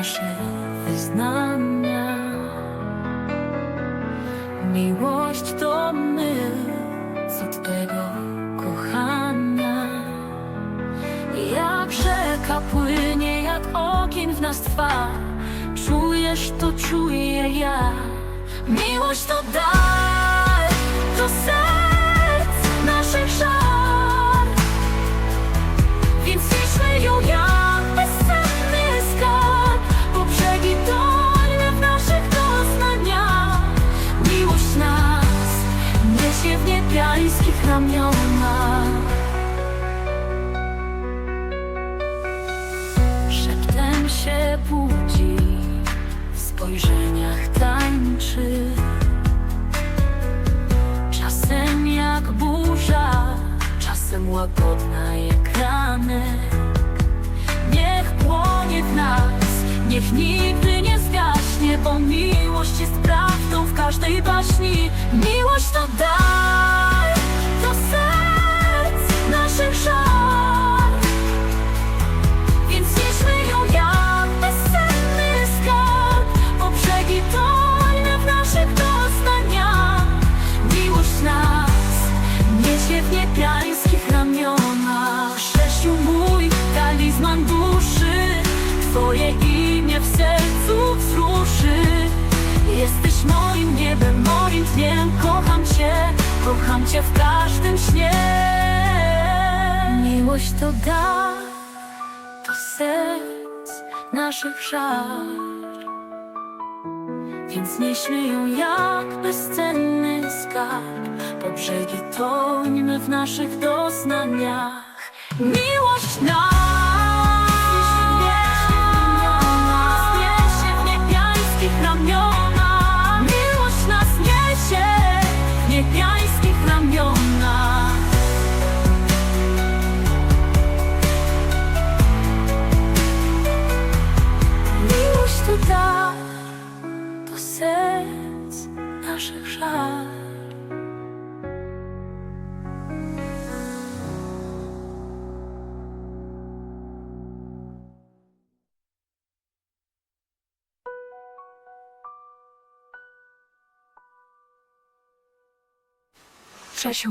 nasze wyznania. Miłość to my, co tego kochania. Jak rzeka płynie, jak ogień w nas trwa. Czujesz to, czuję ja. Miłość to dar. W niebiańskich ramionach. Szeptem się budzi, w spojrzeniach tańczy. Czasem jak burza, czasem łagodna jak ranek Niech płonie w nas, niech nigdy nie zgaśnie Bo miłość jest prawdą w każdej baśni. Miłość to dar, kocham Cię w każdym śnie Miłość to dar to serc naszych żar. Więc nieśmy ją jak bezcenny skarb, po brzegi tońmy w naszych doznaniach. Miłość nas 是不是啊在什